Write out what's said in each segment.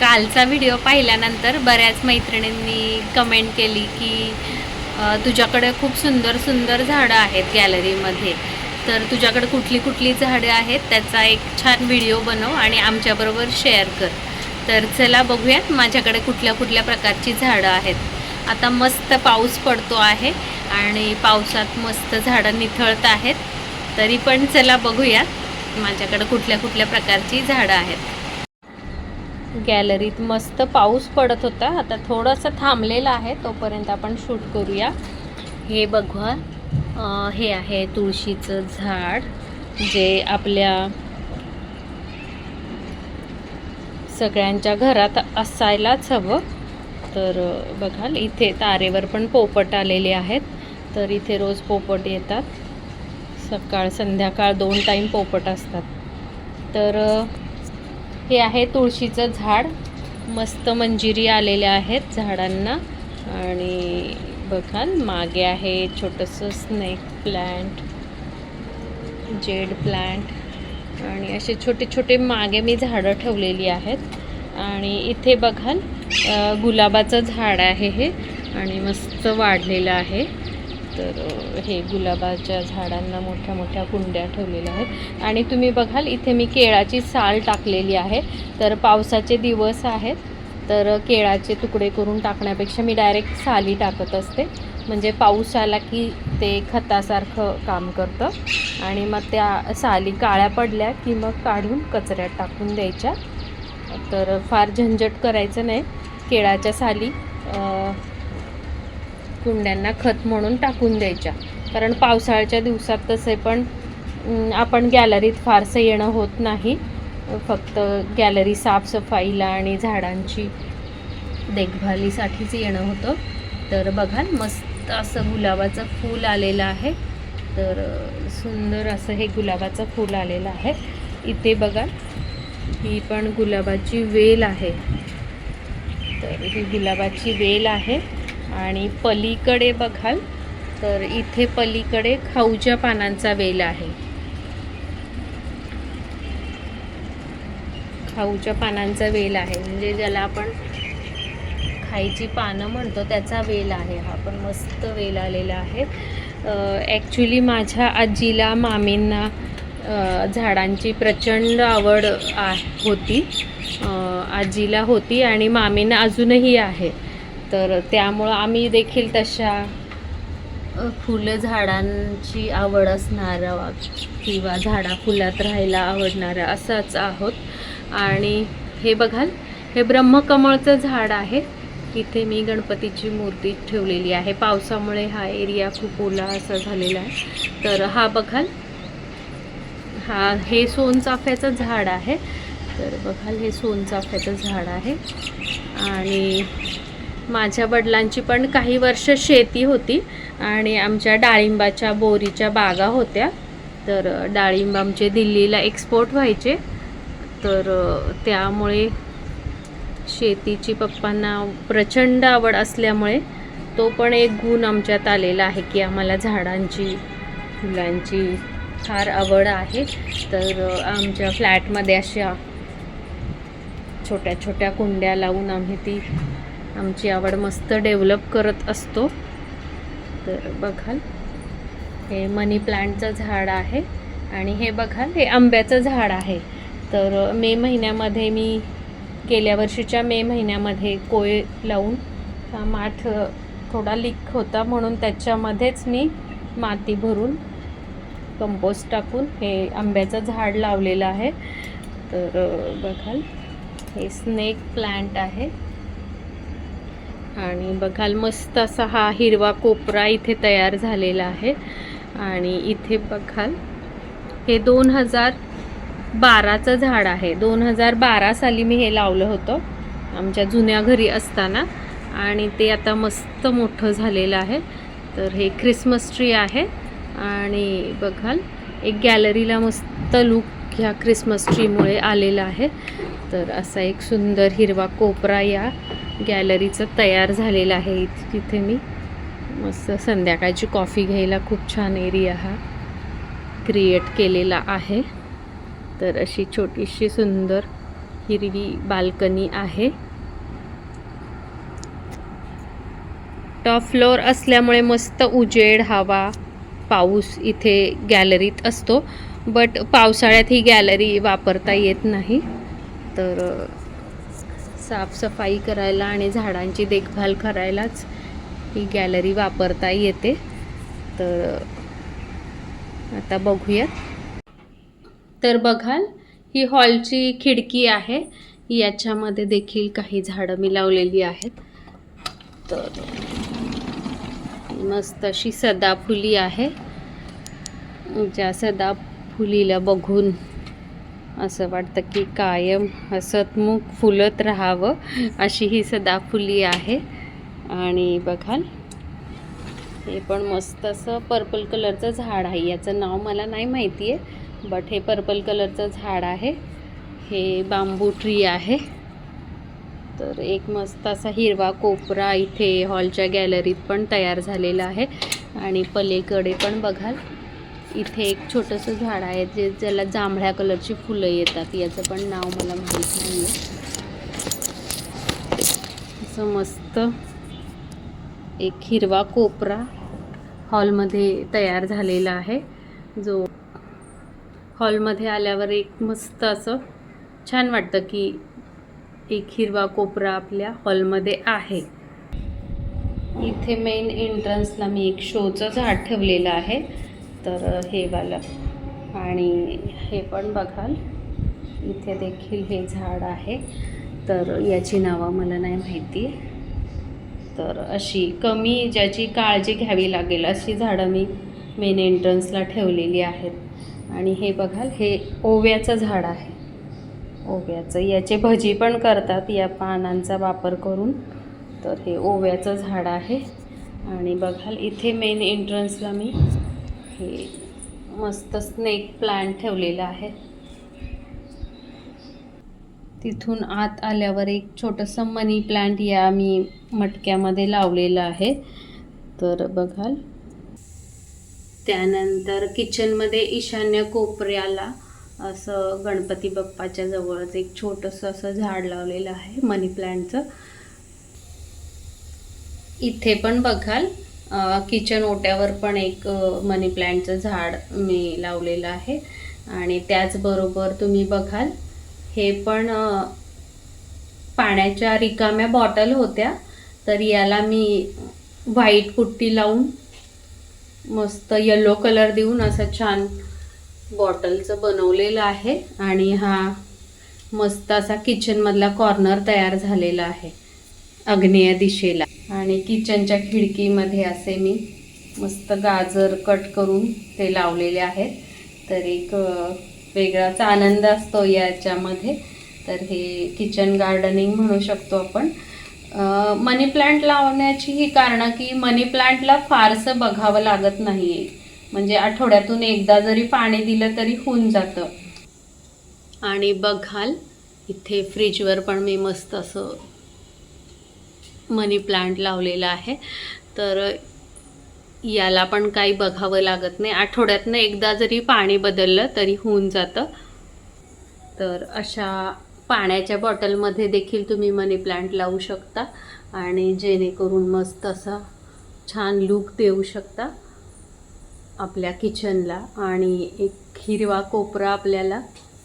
कालचा व्हिडिओ पाहिल्यानंतर बऱ्याच मैत्रिणींनी कमेंट केली की तुझ्याकडे खूप सुंदर सुंदर झाडं आहेत गॅलरीमध्ये तर तुझ्याकडे कुठली कुठली झाडं आहेत त्याचा एक छान व्हिडिओ बनव आणि आमच्याबरोबर शेअर कर. तर चला बघूयात माझ्याकडे कुठल्या कुठल्या प्रकारची झाडं आहेत. आता मस्त पाऊस पडतो आहे आणि पावसात मस्त झाडं निथळत आहेत. तरी पण चला बघूयात माझ्याकडे कुठल्या कुठल्या प्रकारची झाडं आहेत. गॅलरीत. मस्त पाऊस पडत होता. आता थोडंसं थांबलेलं आहे तोपर्यंत आपण शूट करूया. हे बघा. हे आहे तुळशीचं झाड जे आपल्या सगळ्यांच्या घरात असायलाच हवं. तर बघाल इथे तारेवर पण पोपट आलेले आहेत. तर इथे रोज पोपट येतात. सकाळ संध्याकाळ दोन टाईम पोपट असतात. तर हे आहे तुळशीचं झाड. मस्त मंजिरी आलेल्या आहेत झाडांना. आणि बघाल मागे आहे छोटंसं स्नेक प्लॅन्ट जेड प्लॅन्ट आणि असे छोटे छोटे मागे मी झाडं ठेवलेली आहेत. आणि इथे बघाल गुलाबाचं झाड आहे हे. आणि मस्त वाढलेलं आहे. तर हे गुलाबाच्या झाडांना मोठ्या मोठ्या कुंड्या ठेवलेल्या आहेत. आणि तुम्ही बघाल इथे मी केळाची साल टाकलेली आहे. तर पावसाचे दिवस आहेत. तर केळाचे तुकडे करून टाकण्यापेक्षा मी डायरेक्ट साली टाकत असते. म्हणजे पाऊस आला की ते खतासारखं काम करतं. आणि मग त्या साली काळ्या पडल्या की मग काढून कचऱ्यात टाकून द्यायच्या. तर फार झंझट करायचं नाही. केळाच्या साली कुंड्यांना खत म्हणून टाकून द्यायच्या. कारण पावसाळ्याच्या दिवसात तसे पण आपण गॅलरीत फारसं येणं होत नाही. फक्त गॅलरी साफसफाईला आणि झाडांची देखभालीसाठीच येणं होतं. तर बघाल मस्त असं गुलाबाचं फूल आलेलं आहे. तर सुंदर असं हे गुलाबाचं फूल आलेलं आहे. इथे बघा ही पण गुलाबाची वेल आहे. तर ही गुलाबाची वेल आहे. आणि पलीकडे बघाल तर इथे पलीकडे खाऊच्या पानांचा वेल आहे. खाऊच्या पानांचा वेल आहे. म्हणजे ज्याला आपण खायची पानं म्हणतो त्याचा वेल आहे हा. पण मस्त वेल आलेला आहे. ॲक्च्युली माझ्या आजीला मामींना झाडांची प्रचंड आवड आ होती. आजीला होती आणि मामींना अजूनही आहे. तर त्यामुळं आम्ही देखील तशा फुलं झाडांची आवड असणारा किंवा झाडा फुलात राहायला आवडणारा असाच आहोत. आणि हे बघाल हे ब्रह्मकमळचं झाड आहे. इथे मी गणपतीची मूर्ती ठेवलेली आहे. पावसामुळे हा एरिया खूप ओला असा झालेला आहे. तर हा बघाल हा हे सोनचाफ्याचं झाड आहे. तर बघाल हे सोनचाफ्याचं झाड आहे. आणि माझ्या वडिलांची पण काही वर्ष शेती होती आणि आमच्या डाळिंबाच्या बोरीच्या बागा होत्या. तर डाळिंब आमचे दिल्लीला एक्सपोर्ट व्हायचे. तर त्यामुळे शेतीची पप्पांना प्रचंड आवड असल्यामुळे तो पण एक गुण आमच्यात आलेला आहे की आम्हाला झाडांची फुलांची फार आवड आहे. तर आमच्या फ्लॅटमध्ये अशा छोट्या छोट्या कुंड्या लावून आम्ही ती आमची आवड मस्त डेव्हलप करत असतो. तर बघाल हे मनी प्लांटचं झाड आहे आणि हे बघाल हे आंब्याचं झाड आहे. तर मे महिन्यामध्ये मी गेल्या वर्षीच्या मे महिन्यामध्ये कोय लावून हा माठ थोडा लीक होता म्हणून त्याच्यामध्येच मी माती भरून कंपोस्ट टाकून हे आंब्याचं झाड लावलेलं आहे. तर बघाल हे स्नेक प्लांट आहे. आणि बघाल मस्त असा हा हिरवा कोपरा इथे तयार झालेला आहे. आणि इथे बघाल हे दोन हजार बाराचं झाड आहे. दोन हजार बारा साली मी हे लावलं होतं आमच्या जुन्या घरी असताना. आणि ते आता मस्त मोठं झालेलं आहे. तर हे ख्रिसमस ट्री आहे. आणि बघाल एक गॅलरीला मस्त लुक ह्या ख्रिसमस ट्रीमुळे आलेला आहे. तर असा एक सुंदर हिरवा कोपरा या गॅलरीचं तयार झालेला आहे. तिथे मी मस्त संध्याकाळची कॉफी घ्यायला खूप छान एरिया हा क्रिएट केलेला आहे. तर अशी छोटीशी सुंदर हिरवी बाल्कनी आहे. टॉप फ्लोअर असल्यामुळे मस्त उजेड हवा. पाऊस इथे गॅलरीत असतो बट पावसाळ्यात ही गॅलरी वापरता येत नाही. तर साफसफाई करायला आणि झाडांची देखभाल करायलाच ही गॅलरी वापरता येते. तर आता बघूयात. तर बघाल ही हॉलची खिडकी आहे. याच्यामध्ये देखील काही झाडं मी लावलेली आहेत. तर मस्त अशी सदाफुली आहे. ज्या सदाफुलीला बघून असं वाटतं की कायम हसतमुख फुलत राहावं अशी ही सदाफुली आहे. आणि बघाल हे पण मस्त असं पर्पल कलरचं झाड आहे. याचं नाव मला नाही माहिती आहे बट हे पर्पल कलरचं झाड आहे. हे बांबू ट्री आहे. तर एक मस्त असा हिरवा कोपरा इथे हॉलच्या गॅलरीत पण तयार झालेला आहे. आणि पलीकडे पण बघाल इथे एक छोटंसं झाड आहे जे ज्याला जांभळ्या कलरची फुलं येतात याचं पण नाव मला माहीत नाही आहे असं मस्त एक हिरवा कोपरा हॉलमध्ये तयार झालेला आहे. जो हॉलमध्ये आल्यावर एक मस्त असं छान वाटतं की एक हिरवा कोपरा आपल्या हॉलमध्ये आहे. इथे मेन एंट्रन्सला मी एक शोचं झाड ठेवलेलं आहे. तर हे वालं. आणि हे पण बघाल. इथे देखील हे झाड आहे. तर याची नावं मला नाही माहिती. तर अशी कमी ज्याची काळजी घ्यावी लागेल अशी झाडं मी मेन एंट्रन्सला ठेवलेली आहेत. आणि हे बघाल हे ओव्याचं झाड आहे. ओव्याचं. याचे भजी पण करतात या पानांचा वापर करून. तर हे ओव्याचं झाड आहे. आणि बघाल इथे मेन एंट्रन्सला मी हे मस्त स्नेक प्लांट ठेवलेला आहे. तिथून आत आल्यावर एक छोटंसं मनी प्लांट या मी मटक्यामध्ये लावलेलं आहे. तर बघाल. त्यानंतर किचनमध्ये ईशान्य कोपऱ्याला असं गणपती बाप्पाच्या जवळच एक छोटंसं असं झाड लावलेलं आहे मनी प्लॅन्टचं इथे पण बघाल किचन ओट्यावर पण एक मनी प्लॅन्टचं झाड मी लावलेलं आहे. आणि त्याचबरोबर तुम्ही बघाल हे पण पाण्याच्या रिकाम्या बॉटल होत्या. तर याला मी व्हाईट पुट्टी लावून मस्त येलो कलर देऊन असं छान बॉटलचं बनवलेलं आहे आणि हा मस्त असा किचनमधला कॉर्नर तयार झालेला आहे अग्नेय दिशेला. आणि किचनच्या खिडकीमध्ये असे मी मस्त गाजर कट करून ते लावलेले आहेत. तर एक वेगळाच आनंद असतो याच्यामध्ये. तर हे किचन गार्डनिंग म्हणू शकतो आपण. मनी प्लांट लावण्याची ही कारणं की मनी प्लांटला फारसं बघावं लागत नाही आहे म्हणजे आठवड्यातून एकदा जरी पाणी दिलं तरी होऊन जातं. आणि बघाल इथे फ्रीजवर पण मी मस्त असं मनी प्लांट लावलेला आहे. तर याला पण काही बघावं लागत नाही. आठवड्यातनं एकदा जरी पाणी बदललं तरी होऊन जातं. तर अशा पाण्याच्या बॉटलमध्ये देखील तुम्ही मनी प्लांट लावू शकता आणि जेणेकरून मस्त असा छान लूक देऊ शकता. आपल्या किचनला आणि एक हिरवा कोपरा आपल्याला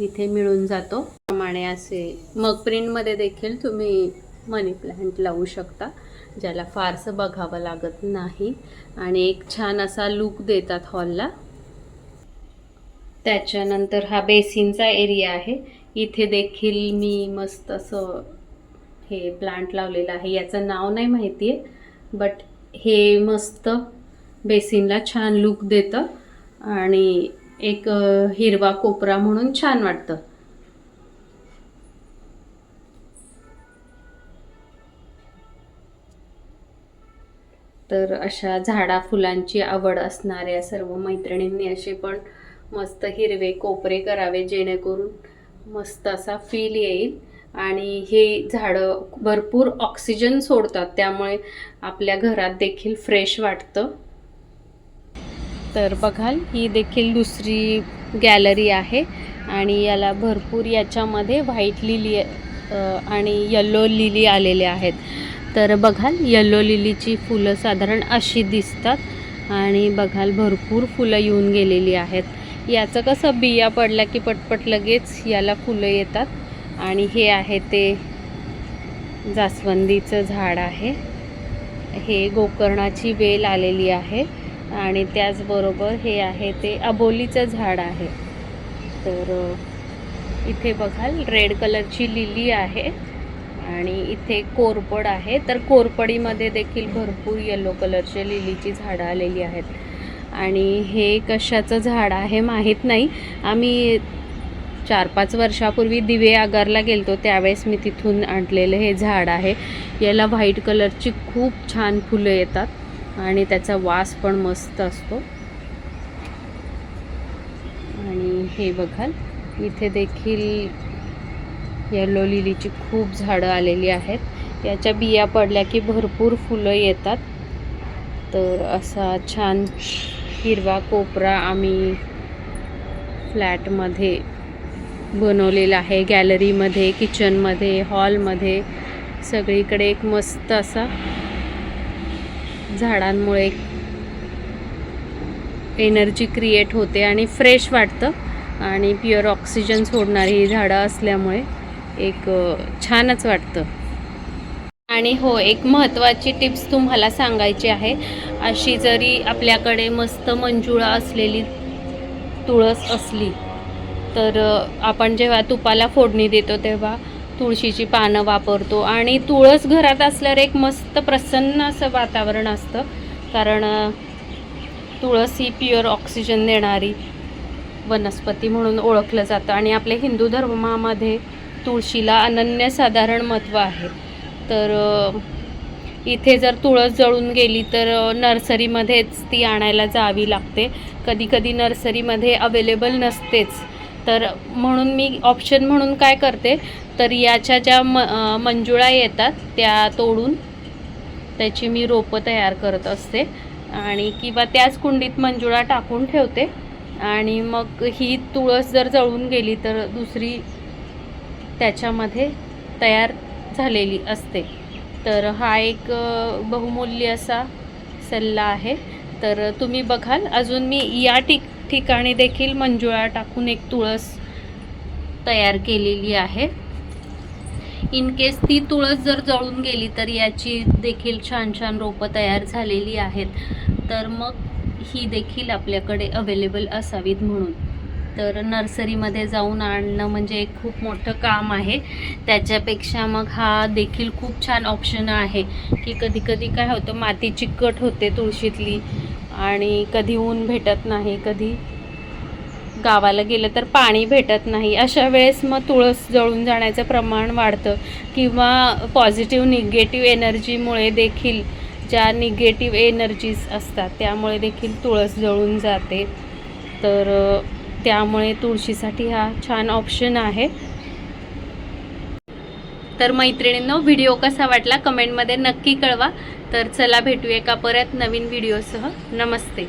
इथे मिळून जातो. प्रमाणे असे मग प्रिंटमध्ये देखील तुम्ही मनी प्लांट लावू शकता ज्याला फारसं बघावं लागत नाही. आणि एक छान असा लूक देतात हॉलला त्याच्यानंतर हा बेसिनचा एरिया आहे. इथे देखील मी मस्त असं हे प्लांट लावलेलं आहे. याचं नाव नाही माहिती आहे बट हे मस्त बेसिनला छान लूक देतं आणि एक हिरवा कोपरा म्हणून छान वाटतं. तर अशा झाडा फुलांची आवड असणाऱ्या सर्व मैत्रिणींनी असे पण मस्त हिरवे कोपरे करावे जेणेकरून मस्त असा फील येईल. आणि हे झाडं भरपूर ऑक्सिजन सोडतात त्यामुळे आपल्या घरात देखील फ्रेश वाटतं. तर बघाल ही देखील दुसरी गॅलरी आहे आणि याला भरपूर याच्यामध्ये व्हाईट लिली आणि यल्लो लिली आलेले आहेत. तर बघाल यल्लो लिलीची फुलं साधारण अशी दिसतात आणि बघाल भरपूर फुलं येऊन गेलेली आहेत. याचं कसं बिया पडल्या की पटपट लगेच याला फुलं येतात. आणि हे आहे ते जास्वंदीचं झाड आहे. हे गोकर्णाची वेल आलेली आहे. आणि त्याचबरोबर हे आहे ते अबोलीचं झाड आहे. तर इथे बघाल रेड कलरची लिली आहे आणि इथे कोरपड आहे. तर कोरपडीमध्ये देखील भरपूर येलो कलरचे लिलीची झाडं आलेली आहेत. आणि हे कशाचं झाड आहे माहीत नाही. आम्ही चार पाच वर्षापूर्वी दिवे आगारला गेलतो त्यावेळेस मी तिथून आणलेलं हे झाड आहे. याला व्हाईट कलरची खूप छान फुलं येतात. आणि त्याचा वास पण मस्त असतो. आणि हे बघाल इथे देखील येलो लिलीची खूप झाडं आलेली आहेत. याच्या बिया पडल्या की भरपूर फुलं येतात. तर असा छान हिरवा कोपरा आम्ही फ्लॅटमध्ये बनवलेला आहे गॅलरीमध्ये किचनमध्ये हॉलमध्ये. सगळीकडे एक मस्त असा झाडांमुळे एनर्जी क्रिएट होते आणि फ्रेश वाटतं. आणि प्युअर ऑक्सिजन सोडणारी ही झाडं असल्यामुळे एक छानच वाटतं. आणि हो एक महत्त्वाची टिप्स तुम्हाला सांगायची आहे. अशी जरी आपल्याकडे मस्त मंजुळा असलेली तुळस असली तर आपण जेव्हा तुपाला फोडणी देतो तेव्हा तुळशीची पानं वापरतो आणि तुळस घरात असल्यावर एक मस्त प्रसन्न असं वातावरण असतं. कारण तुळस ही प्युअर ऑक्सिजन देणारी वनस्पती म्हणून ओळखलं जातं आणि आपल्या हिंदू धर्मामध्ये तुळशीला अनन्यसाधारण महत्त्व आहे. तर इथे जर तुळस जळून गेली तर नर्सरीमध्येच ती आणायला जावी लागते. कधीकधी नर्सरीमध्ये अवेलेबल नसतेच. तर म्हणून मी ऑप्शन म्हणून काय करते तर याच्या ज्या म मंजुळा येतात त्या तोडून त्याची मी रोपं तयार करत असते. आणि किंवा त्याच कुंडीत मंजुळा टाकून ठेवते. आणि मग ही तुळस जर जळून गेली तर दुसरी त्याच्यामध्ये तयार झालेली असते. तर हा एक बहुमूल्य असा सल्ला आहे. तर तुम्ही बघाल अजून मी या ठिक ठिकाणी देखील मंजुळा टाकून एक तुळस तयार केलेली आहे. इन केस ती तुळस जर जळून गेली तर याची देखील छान छान रोपं तयार झालेली आहेत. तर मग ही देखील आपल्याकडे अवेलेबल असावीत म्हणून. तर नर्सरीमध्ये जाऊन आणणं म्हणजे एक खूप मोठं काम आहे. त्याच्यापेक्षा मग हा देखील खूप छान ऑप्शन आहे की कधी कधी काय होतं माती चिकट होते तुळशीतली आणि कधी ऊन भेटत नाही कधी गावाला गेलं तर पाणी भेटत नाही. अशा वेळेस मग तुळस जळून जाण्याचं प्रमाण वाढतं किंवा पॉझिटिव्ह निगेटिव्ह एनर्जीमुळे देखील ज्या निगेटिव्ह एनर्जीज असतात त्यामुळे देखील तुळस जळून जाते. तर त्यामुळे तुळशीसाठी हा छान ऑप्शन आहे. तर मैत्रिणींनो व्हिडिओ कसा वाटला कमेंटमध्ये नक्की कळवा. तर चला भेटूया एका परत नवीन व्हिडिओसह नमस्ते.